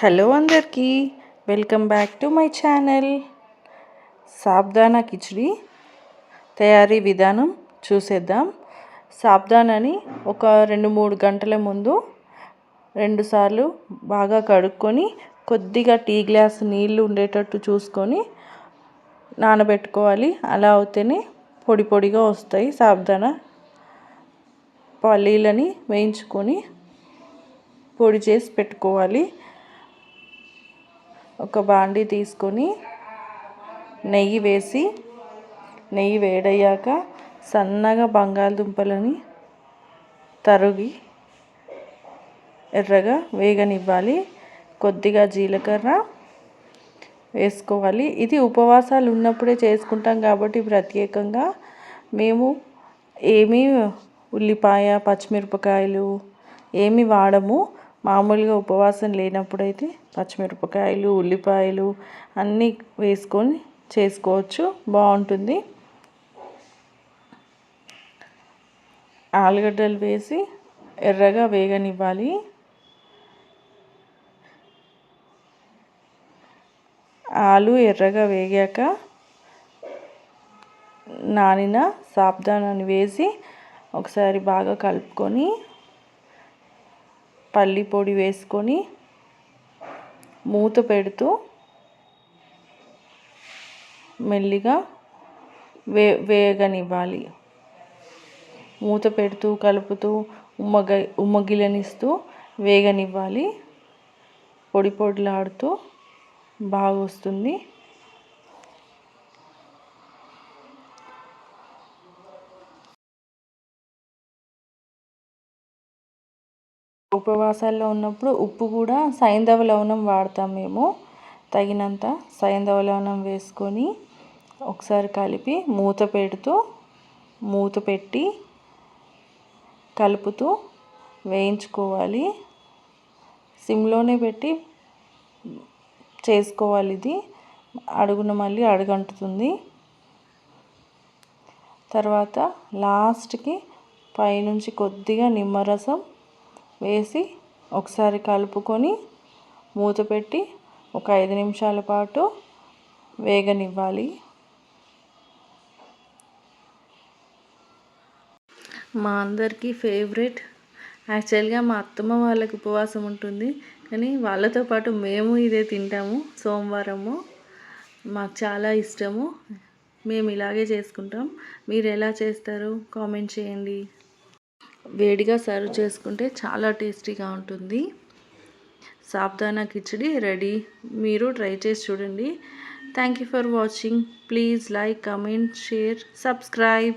Hello అందరికీ welcome back to my channel. Sabudana khichdi తయారీ విధానం చూసేద్దాం. సాబ్దానాని ఒక రెండు మూడు గంటల ముందు రెండుసార్లు బాగా కడుక్కొని కొద్దిగా టీ గ్లాస్ నీళ్ళు ఉండేటట్టు చూసుకొని నానబెట్టుకోవాలి. అలా అవుతేనే పొడి పొడిగా వస్తాయి సాబ్దానా పల్లీలని వేయించుకొని పొడి చేసి పెట్టుకోవాలి. ఒక బాండీ తీసుకొని నెయ్యి వేసి నెయ్యి వేడయ్యాక సన్నగా బంగాళదుంపలని తరుగి ఎర్రగా వేగనివ్వాలి. కొద్దిగా జీలకర్ర వేసుకోవాలి. ఇది ఉపవాసాలు ఉన్నప్పుడే చేసుకుంటాం కాబట్టి ప్రత్యేకంగా మేము ఏమీ ఉల్లిపాయ పచ్చిమిరపకాయలు ఏమి వాడము. మామూలుగా ఉపవాసం లేనప్పుడైతే పచ్చిమిరపకాయలు ఉల్లిపాయలు అన్నీ వేసుకొని చేసుకోవచ్చు. బాగుంటుంది. ఆలుగడ్డలు వేసి ఎర్రగా వేగనివ్వాలి. ఆలు ఎర్రగా వేగాక నానిన సాబ్దానాన్ని వేసి ఒకసారి బాగా కలుపుకొని పల్లి పొడి వేసుకొని మూత పెడుతూ మెల్లిగా వే వేగనివ్వాలి. మూత పెడుతూ కలుపుతూ ఉమ్మగ ఉమ్మగిలనిస్తూ వేగనివ్వాలి. పొడి పొడిలాడుతూ బాగా వస్తుంది ఉపవాసాల్లో ఉన్నప్పుడు ఉప్పు కూడా సైంధవ లవణం వాడతాం మేము. తగినంత సైంధవ లవణం వేసుకొని ఒకసారి కలిపి మూత పెడుతూ మూత పెట్టి కలుపుతూ వేయించుకోవాలి. సిమ్లోనే పెట్టి చేసుకోవాలి ఇది. అడుగున మళ్ళీ అడుగంటుతుంది. తర్వాత లాస్ట్కి పైనుంచి కొద్దిగా నిమ్మరసం వేసి ఒకసారి కలుపుకొని మూత పెట్టి ఒక ఐదు నిమిషాల పాటు వేగనివ్వాలి. మా అందరికీ ఫేవరెట్. యాక్చువల్గా మా అత్తమ్మ వాళ్ళకి ఉపవాసం ఉంటుంది. కానీ వాళ్ళతో పాటు మేము ఇదే తింటాము సోమవారము. మాకు చాలా ఇష్టము. మేము ఇలాగే చేసుకుంటాం. మీరు ఎలా చేస్తారు? కామెంట్ చేయండి. వేడిగా సర్వ్ చేసుకుంటే చాలా టేస్టీగా ఉంటుంది. సాబ్దానా కిచడి రెడీ. మీరు ట్రై చేసి చూడండి. Thank you for watching please like comment share subscribe